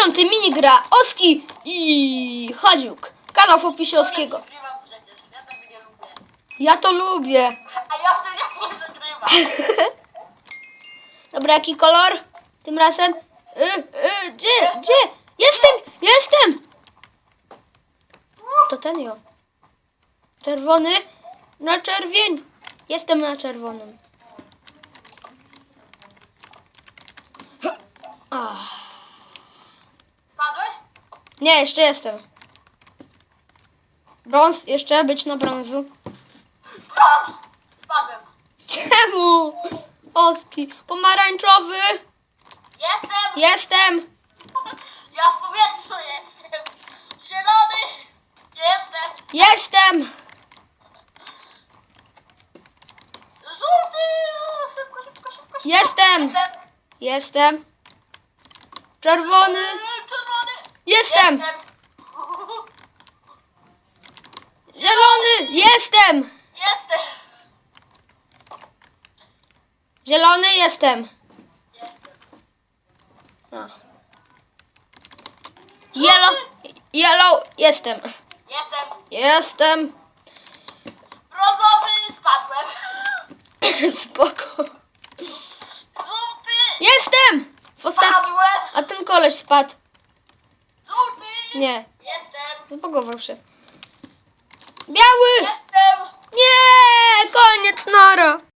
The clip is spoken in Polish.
Dziesiąty minigra Oski i Hadziuk. Kanał w opisie Oskiego. zagrywam przecież, ja tego nie lubię. Ja to lubię. A ja w tym nie zagrywam. Dobra, jaki kolor? Tym razem? Y, y, gdzie? Gdzie? Jestem! Jestem! To ten jo. Czerwony na czerwień. Jestem na czerwonym. Nie, jeszcze jestem. Brąz, jeszcze być na brązu. Spadłem. Czemu? Oski. Pomarańczowy. Jestem! Jestem. Ja w powietrzu jestem! Zielony! Jestem! Jestem. Żółty! Szybko, szybko, szybko, szybko! Jestem. Jestem! Jestem. Czerwony. Jestem. Jestem! Zielony. Jestem. Jestem! Zielony jestem. Jestem! A. Yellow. Yellow. Jestem. Jestem! Jestem. Brązowy! Spadłem! Spoko. Żółty! Jestem. Osta- Spadłem! A ten koleś spadł. Żółty! Nie. Jestem! Zbagował się. Biały. Jestem!